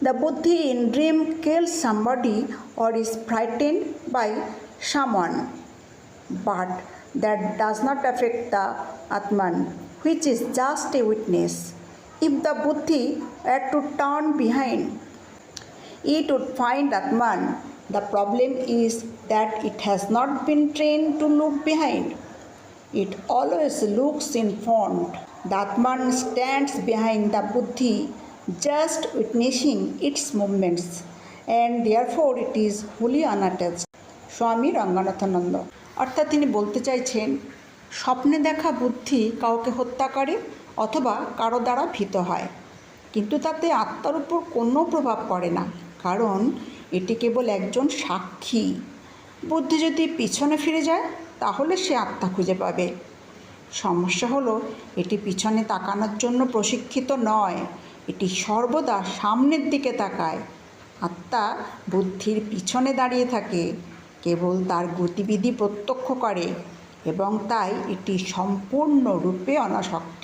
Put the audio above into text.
The buddhi in dream kills somebody or is frightened by someone, but that does not affect the Atman, which is just a witness. If the buddhi were to turn behind, it would find Atman. The problem is that it has not been trained to look behind. It always looks in front. The Atman stands behind the buddhi, just witnessing its movements, and therefore it is wholly unattached. স্বামী রঙ্গনাথানন্দ অর্থাৎ তিনি বলতে চাইছেন স্বপ্নে দেখা বুদ্ধি কাউকে হত্যা করে অথবা কারও দ্বারা ভীত হয় কিন্তু তাতে আত্মার উপর কোনো প্রভাব পড়ে না কারণ এটি কেবল একজন সাক্ষী। বুদ্ধি যদি পিছনে ফিরে যায় তাহলে সে আত্মা খুঁজে পাবে। সমস্যা হলো এটি পিছনে তাকানোর জন্য প্রশিক্ষিত নয়। এটি সর্বদা সামনের দিকে তাকায়। আত্মা বুদ্ধির পিছনে দাঁড়িয়ে থাকে, কেবল তার গতিবিধি প্রত্যক্ষ করে এবং তাই এটি সম্পূর্ণরূপে অনাসক্ত।